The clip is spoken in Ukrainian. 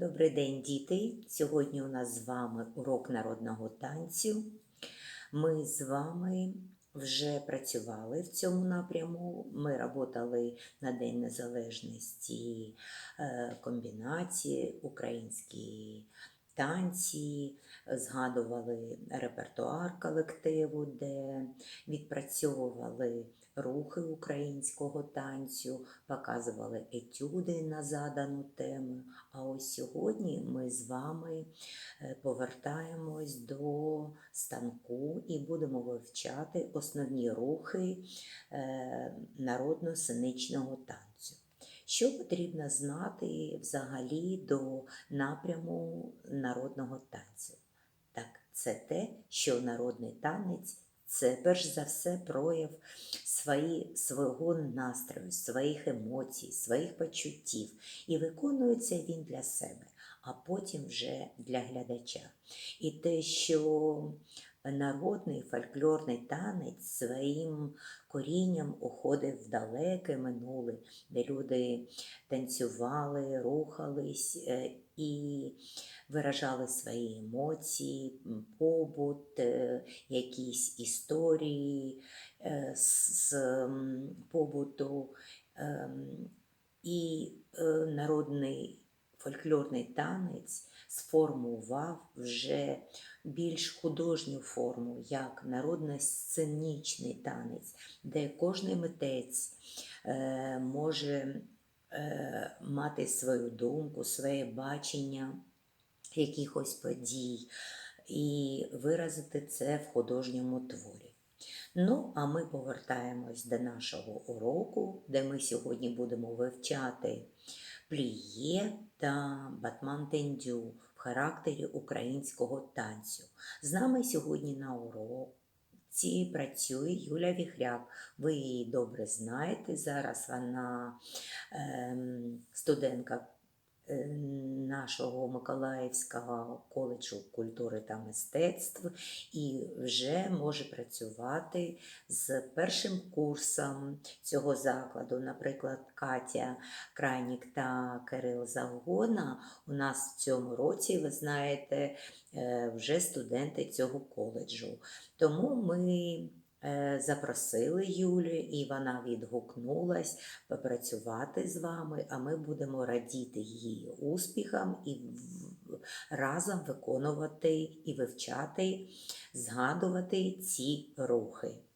Добрий день, діти! Сьогодні у нас з вами урок народного танцю. Ми з вами вже працювали в цьому напряму. Ми працювали на День Незалежності е, комбінації, українські танці, згадували репертуар колективу, де відпрацьовували рухи українського танцю, показували етюди на задану тему. А ось сьогодні ми з вами е, повертаємось до станку і будемо вивчати основні рухи е, народно-сценичного танцю. Що потрібно знати взагалі до напряму народного танцю? Так, це те, що народний танець це перш за все прояв свої, свого настрою, своїх емоцій, своїх почуттів. І виконується він для себе, а потім вже для глядача. І те, що народний фольклорний танець своїм корінням уходив в далеке минуле, де люди танцювали, рухались е, і виражали свої емоції, побут, е, якісь історії е, з побуту. Ем, І народний фольклорний танець сформував вже більш художню форму, як народно-сценічний танець, де кожен митець е, може е, мати свою думку, своє бачення якихось подій і виразити це в художньому творі. Ну, а ми повертаємось до нашого уроку, де ми сьогодні будемо вивчати пліє та батман-тендю в характері українського танцю. З нами сьогодні на уроці працює Юля Віхряк. Ви її добре знаєте. Зараз вона ем, студентка е, нашого Миколаївського коледжу культури та мистецтв і вже може працювати з першим курсом цього закладу. Наприклад, Катя Крайнік та Кирил Завгона у нас в цьому році, ви знаєте, е, вже студенти цього коледжу. Тому ми е, запросили Юлю, і вона відгукнулась попрацювати з вами, а ми будемо радіти її успіхам і разом виконувати і вивчати, згадувати ці рухи.